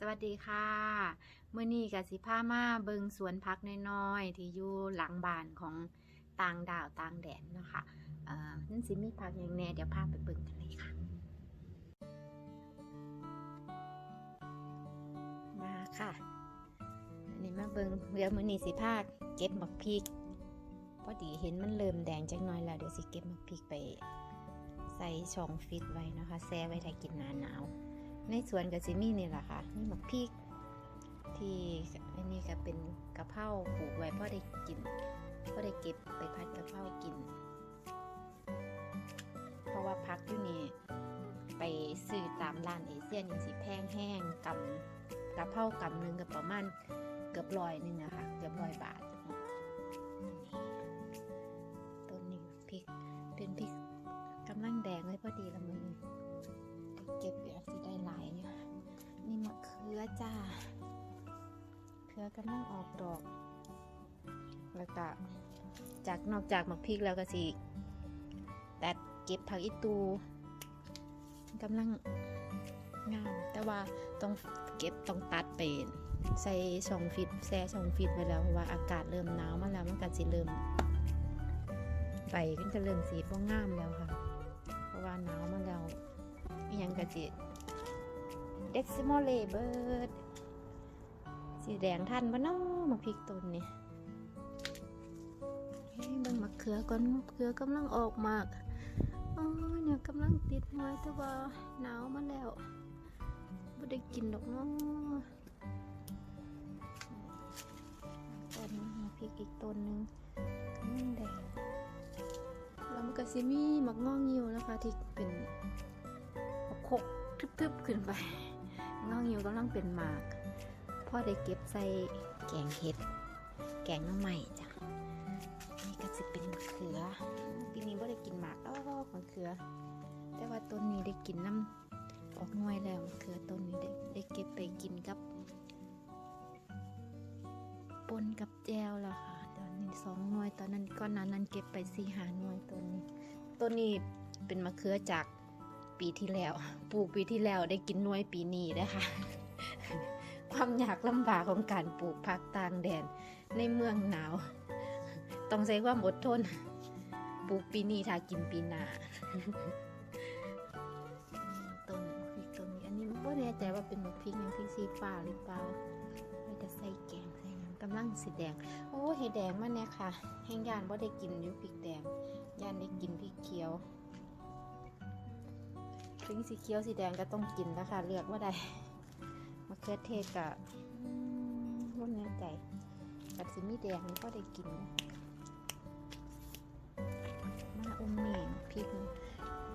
สวัสดีค่ะเมื่อนี้กับสิพามาเบิงสวนพักน้อยๆ ที่อยู่หลังบ้านของต่างดาวต่างแดนเนาะคะเอ่อนั่นสิมีพักอย่างแน่เดี๋ยวพาไปเบิงกันเลยค่ะ มาค่ะ อันนี้มาเบิงเดี๋ยวมื่อนี้สิพาเก็บหมักพริกพอดีเห็นมันเริ่มแดงจังน้อยแล้วเดี๋ยวสิเก็บหมักพริกไป ใส่ช่องฟิตไว้นะคะแช่ไว้ถ้ากินหนาหนาว ในสวนกับซิมี่นี่แหละค่ะนี่หมักพริก ที่อันนี้ก็เป็นกะเพราปลูกไว้พราะได้กินพราะได้เก็บไปพัดกะเพรากิน เพราะว่าพักอยู่นี่ไปซื้อตามร้านเอเชียนยังสิแพงแห้งกำกะเพรากำหนึ่งก็ประมาณเกือบร้อยหนึงนะคะ กำลังออกดอก แล้วก็จากนอกจากมะพริกแล้วก็สิตัดเก็บผักอีตูกำลังงาม แต่ว่าต้องเก็บต้องตัดไปใส่ช่องฟิตแช่ช่องฟิตไว้แล้วเพราะว่าอากาศเริ่มหนาวมาแล้วมันก็สิเริ่มใบก็จะเริ่มสีบ่งามแล้วค่ะ เพราะว่าหนาวมาแล้วยังกะจิเด็กซิโมเลเบิร์ด สีแดงทันปะเนาะมาพริกต้นนี่เฮ้ยเบิ่งมะเขือก่อนมะเขือกำลังออกมากโอ้ยเนี่ยกำลังติดหน่วยแต่ว่าหนาวมาแล้วไม่ได้กินดอกเนาะต้นนี้มาพริกอีกต้นหนึงกำลังแดงแล้วมันก็ซิมีหมักงองิวนะคะที่เป็นคกทึบๆขึ้นไปน้องยิวกำลังเป็นหมาก พ่อได้เก็บใส่แกงเห็ด แกงน้ำใหม่จ้ะนี่ก็จะเป็นมะเขือปีนี้ว่าได้กินหมากอ้อมะเขือ แต่ว่าต้นนี้ได้กินน้ำออกน่วยแล้วมะเขือต้นนี้ได้ได้เก็บไปกินกับปนกับแจวแล้วค่ะตอนนี้สองหน่วยตอนนั้นก้อนนั้นนั้นเก็บไปสี่หาหน่วยต้นนี้ต้นนี้เป็นมะเขือจากปีที่แล้ว ปลูกปีที่แล้วได้กินหน่วยปีนี้นะคะ ความยากลำบากของการปลูกผักต่างแดนในเมืองหนาว ต้องใช้ความอดทน ปลูกปีนี้ถ้ากินปีหน้าต้นพริกต้นนี้อันนี้ไม่แน่ใจว่าเป็นมะพริกยังพริกสีฟ้าหรือเปล่าเราจะใส่แกงใส่หยังกำลังสีแดง โอ้เห็ดแดงมาเนี่ยค่ะแห้งยานว่าได้กินยู่พริกแดงยานได้กินพริกเขียวถึงสีเขียวสีแดงก็ต้องกินนะคะเลือกว่าใด มะเขือเทศกับว่าแน่ใจกับสีมี่แดงนี่ก็ได้กิน มาอมหมี่พริกนี่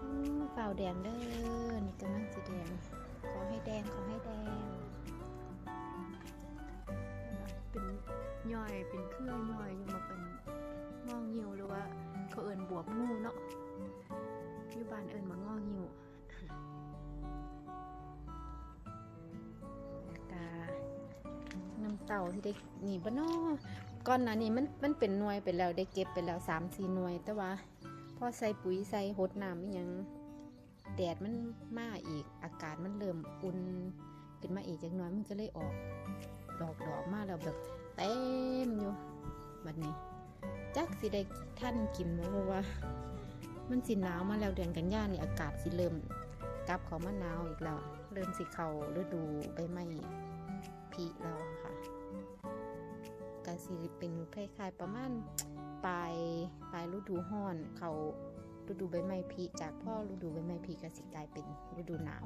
อื้อเปล่าแดงเด้อนี่กำลังสีแดง ขอให้แดงขอให้แดง เป็นย่อยเป็นเครื่องย่อยยังมาเป็นงองเหี่ยวหรือว่าเขาเอินบวบงูเนาะอยู่บ้านเอินมางองหิว เต่าที่ได้หนีบ้านอก่อนหน้านี้มันมันเป็นหน่วยไปแล้วได้เก็บไปแล้วสามสี่หน่วย แต่ว่าพอใส่ปุ๋ยใส่หดน้ำมันยังแดดมันมาอีกอากาศมันเริ่มอุ่นขึ้นมาอีกจังน้อยมันก็เลยออก ดอกดอกมาแล้วแบบเต็มอยู่แบบนี้จักสิได้ท่านกินบ่เพราะว่า มันสิหนาวมาแล้วเดือนกันยายนนี่อากาศสิเริ่มกลับเขามาหนาวอีกแล้ว เริ่มสิเขาฤดูใบไม้ผลิแล้ว กาสิเป็นคล้ายๆประมาณปลายปลายฤดูห้อน เขาฤดูใบไม้ผลิจากพ่อฤดูใบไม้ผลิก็สิกลายเป็นฤดูหนาว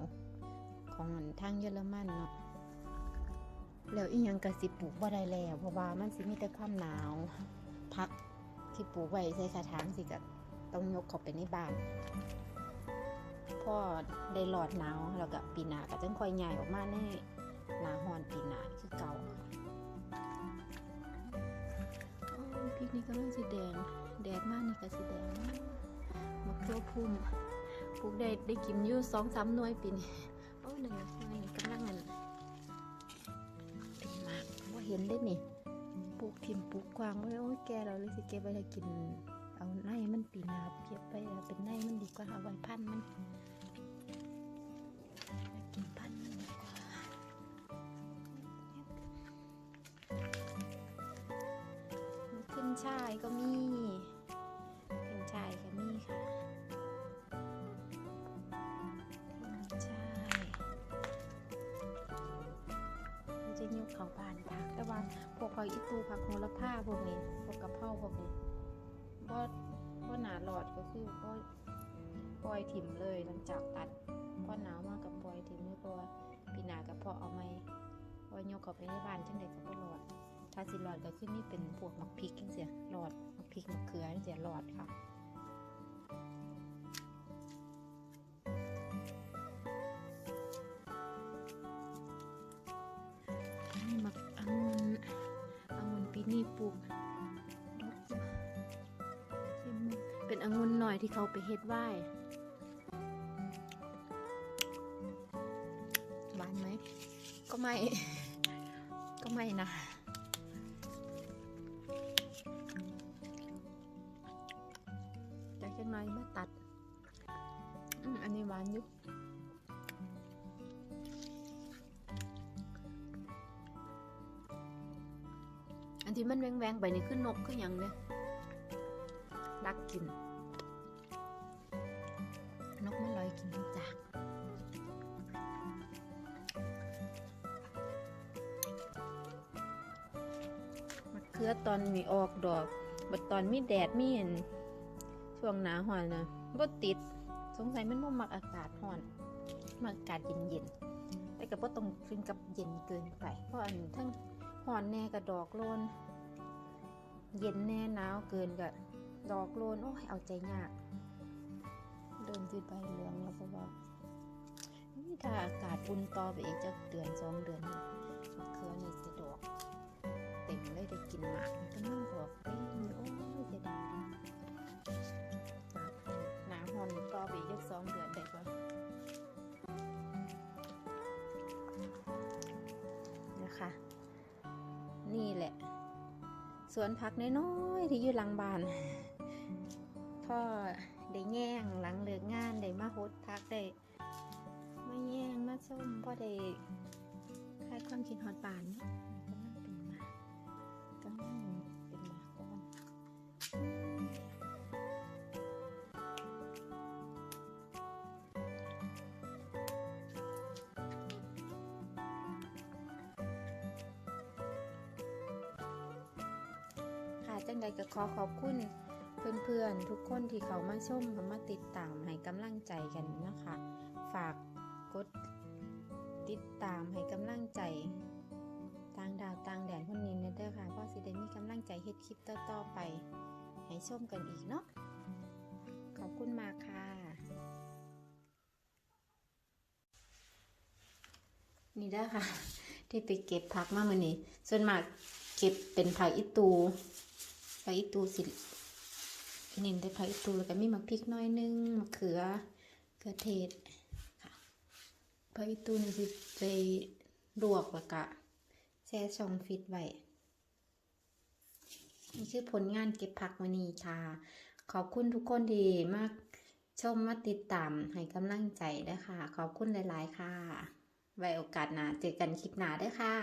ของทางเยอรมันเนาะแล้วอีหยังกะสิปลูกบ่ได้แล้วเพราะว่ามันสิมีแต่ความหนาวพักที่ปลูกไว้ใส่กระถางสิกะต้องยกเขาไปในบ้านพ่อได้หลอดหนาวแล้วก็ปีหนาก็จังค่อยใหญ่ออกมาในหนาฮอนปีหนาคือเก่า พริกนี่ก็เริ่มสีแดง แดดมากนี่ก็สีแดงมะเขือพุ่มปลูกได้ได้กินอยู่สองสามหน่วยปีนี้โอ้หนึ่งหน่วยนี่กำลังเงินเป็นมากว่าเห็นได้นี่ปลูกทิมปลูกกวางไว้โอ้ยแกเราเลยสิเก็บไว้ให้กิน เอาในมันปีนาเก็บไปเป็นในมันดีกว่าเอาไว้พันมัน ชายก็มีขึ้นชายก็มีค่ะขึ้นชายจะยุกเขาบานพักแต่ว่าพวกพอยอีตูผักโหระพาพวกนี้พวกกะเพราพวกนี้บ่บ่หนาหลอดก็คือบ่ปล่อยถิ่มเลยหลังจากตัดพอหนาวมากกับปล่อยถิ่มเลยเพราะว่าปีหนากับพอเอาไม่พอยกเขาไปในบ้านจังไดก็บ่หลอด ถ้าสิหลอดก็คือนี่เป็นพวกมักพริกเสียหลอดมักพริกมักเขือเสียหลอดค่ะนี่มักองุ่นองุ่นปีนี้ปลูกเป็นองุ่นหน่อยที่เขาไปเฮ็ดไว้หวานไหม ก็ไม่ ก็ไม่นะ จากจังไรมาตัดอันนี้หวานอยู่อันที่มันแหวงๆไปนี่คือนกคือหยังเนี่ยดักกิน นกมันลอยกินจ้ะมะเขือตอนมีออกดอกบัดตอนมีแดดมีเห็น ช่วงหนาหอนนะก็ติด สงสัยมันบ่มักอากาศร้อน มักอากาศเย็นๆ แต่ก็บ่ต้องถึงกับเย็นเกินไป เพราะอันทั้งหอนแน่กับดอกโลน เย็นแน่หนาวเกินกับดอกโลน โอ้ย เอาใจยาก เริ่มที่ใบเหลืองแล้วเพราะว่านี่ถ้าอากาศอุ่นต่อไปอีกจะเดือนสองเดือนนี่มะเขือนี่สิดอก เต็มเลยได้กินหมากมันก็นั่งดอกเต็มเลยโอ้ อีกจักสองเดือนได้ปะนะคะ นี่แหละ สวนผักน้อยๆที่อยู่หลังบ้านพ่อได้แย่งหลังเลิกงานได้มาโฮดพักได้มาแย่งมาส้มพ่อได้คลายความคิดฮอดบานเนาะกำลังเป็นหมากกำลัง จังใดก็ขอขอบคุณเพื่อนๆทุกคนที่เขามาชมมาติดตามให้กำลังใจกันนะคะ ฝากกดติดตามให้กำลังใจต่างดาวต่างแดนคนนี้นะเด้อค่ะเพราะสิได้มีกำลังใจเฮ็ดคลิปต่อๆไป ให้ชมกันอีกเนาะขอบคุณมากค่ะ นี่ได้ค่ะ ที่ไปเก็บผักมามื่อนี้ ส่วนมากเก็บเป็นผักอีตู ผักอีตูสิเน้นแต่ผักอีตูแล้วก็มีมะพริกน้อยนึงมะเขือเขือเทศค่ะผักอีตูนี่สิไปลวกแล้วก็แช่ช่องฟิตไว้นี่คือผลงานเก็บผักวันนี้ค่ะ ขอบคุณทุกคนที่มากชมมาติดตามให้กำลังใจด้วยค่ะ ขอบคุณหลาย ๆ ค่ะ ไว้โอกาสหน้าเจอกันคลิปหน้าด้วยค่ะ